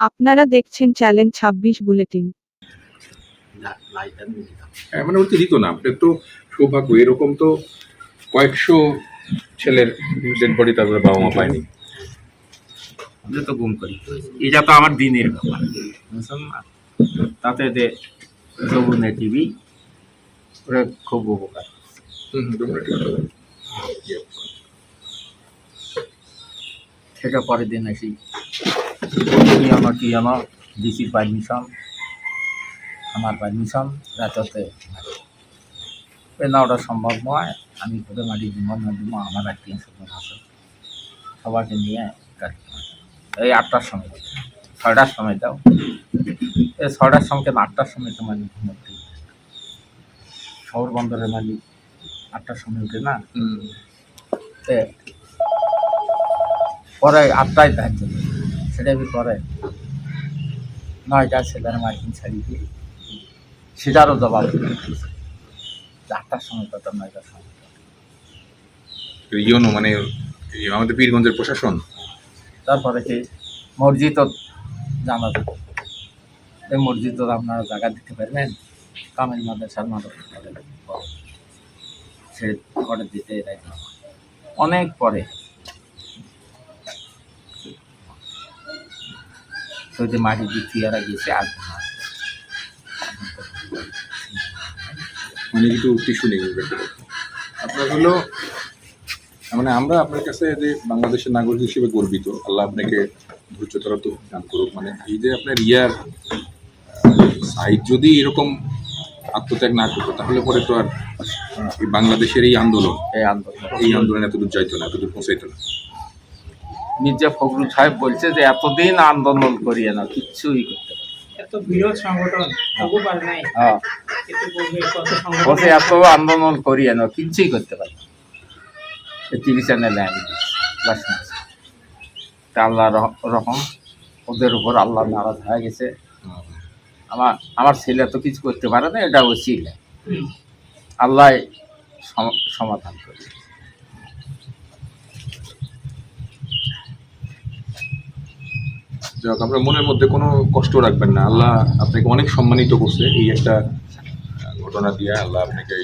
আপনারা দেখছেন চ্যালেঞ্জ ছাব্বিশ বুলেটিন। হ্যাঁ মানে দিত না আপনার তো সৌভাগ্য এরকম তো কয়েকশো ছেলের ডেড বডি তারপরে বাবা মা পায়নি। আমরা তো গুম করি। এটা তো আমার দিনের ব্যাপার। তাতে যে যমুনা টিভি ওরা খুব উপকার। সেটা পরের দিন আসি। আনো কি আনো ডিসির পারমিশন আমার পারমিশন রাততে না ওটা সম্ভব নয়। আমি করে মাটি দিব না দিব আমার স্বজন আছে। সবাইকে নিয়ে হবে। এই আটটার সময় ছয়টার সময় দাও। এই ছয়টার সময় কেন? আটটার সময় তো মালিক ঘুমোতে শহর বন্দরের মালিক আটটার সময় উঠে না। পরে আটটায় করি। সেটা আমি পরে নয়টা ছেলের মার্কিন ছাড়ি দিয়ে। সেটারও জবাব চারটার সময় কত নয়টার সময়। ইয়োনো মানে আমাদের পীরগঞ্জের প্রশাসন? তারপরে কি? মসজিদ জানা যায় এই মসজিদ আপনারা জায়গা দিতে পারবেন? কামের মাদ্রাসার মাদ্রাসা সে করে দিতে অনেক পরে। তো যে মাটি দিয়ে চেয়ারা গেছে আর মানে কিছু টিস্যু ব্যাপারে। আপনার হলো মানে আমরা আপনার কাছে যে বাংলাদেশের নাগরিক হিসেবে গর্বিত আল্লাহ আপনাকে ধৈর্যতারা তো দান করুক মানে এই যে আপনার ইয়ার সাইড যদি এরকম আত্মত্যাগ না করতো তাহলে পরে তো আর বাংলাদেশের এই আন্দোলন এই আন্দোলন। এই আন্দোলন এতদূর যাইতো না এতদূর পৌঁছাইতো না। মির্জা ফখরুল সাহেব বলছে যে এতদিন আন্দোলন করিয়ে না কিচ্ছুই করতে পারে এত তবু পারে হ্যাঁ। এত আন্দোলন করিয়ে না কিচ্ছুই করতে পারে টিভি চ্যানেলে আমি last তা আল্লাহ রহম ওদের উপর আল্লাহ নারাজ হয়ে গেছে। আমার আমার ছেলে তো কিছু করতে পারে না এটা ও ছেলে। আল্লাহ সম- সমাধান করে যাক আপনার মনের মধ্যে কোনো কষ্ট রাখবেন না। আল্লাহ আপনাকে অনেক সম্মানিত করছে এই একটা ঘটনা দিয়ে। আল্লাহ আপনাকে